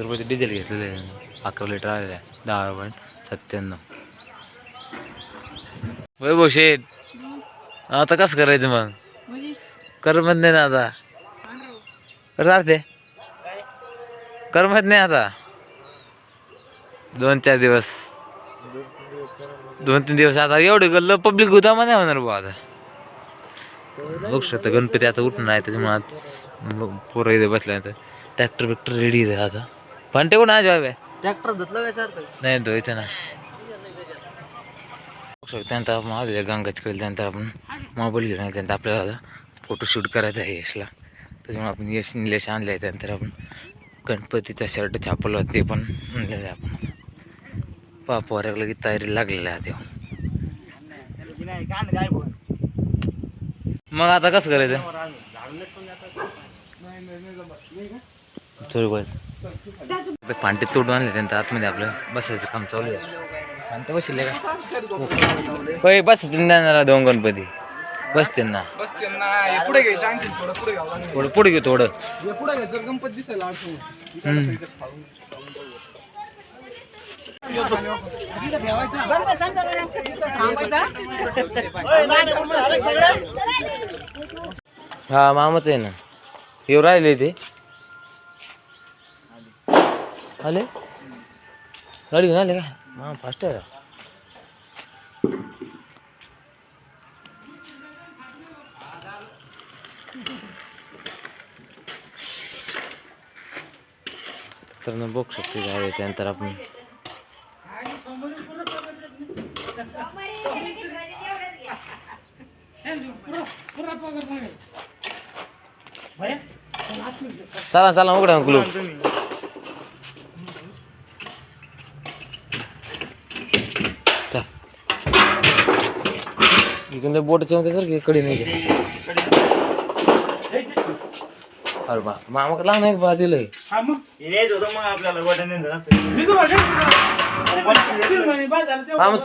सात रुपयाचं डिझेल घेतलेलं आहे. अकरा लिटर आलेलं आहे. दहा पॉईंट सत्त्याण्णव. वैभव शेठ आता कसं करायचं मग? करमत नाही ना आता? करणार ते करमत नाही आता? दोन चार दिवस. दोन तीन दिवस आता एवढे गल्ल पब्लिक होता नाही होणार बुवा आता. बघू शकता गणपती आता उठून आहे त्याच्यामुळे आज पोरं इथे बसल्या ट्रॅक्टर बिक्टर रेडी आहे आता. फांटे कोण आज बाबा ट्रॅक्टर धुतलं काय सर? नाही तो इथे ना त्यानंतर आपण आलेलं गंगाचकडे त्यानंतर आपण मोबाईल घेऊन आले त्यानंतर आपल्याला फोटोशूट करायचा आहे यशला. त्याच्यामुळे आपण यश निलेश आणले आहे त्यानंतर आपण गणपतीचा शर्ट छापलं होतं ते पण आणलेलं आहे आपण पा पोऱ्याला की तयारी लागलेली आहे तेव्हा मग आता कसं करायचं? थोडी वेळ आता पांटे तोडून आणले त्यानंतर आतमध्ये आपलं बसायचं काम चालू आहे. पांटे बसले का? होय बस त्यांना दोन गणपती. बसते ना बस त्यांना पुढे थोडं पुढे घेऊ थोडं हे गणपती. हा मामाच आहे ना. येऊ राहिले ते. आले? गाडी घेऊन आले का? हां फास्ट आहे. तर मग बघू शकते काय त्यानंतर आपण. चला चला उघडा कुलूप. इथून ते बोट चेवते सर की कडे नाही का? अरे बा मामा लहान एक बा दिलंय मग आपल्याला मामा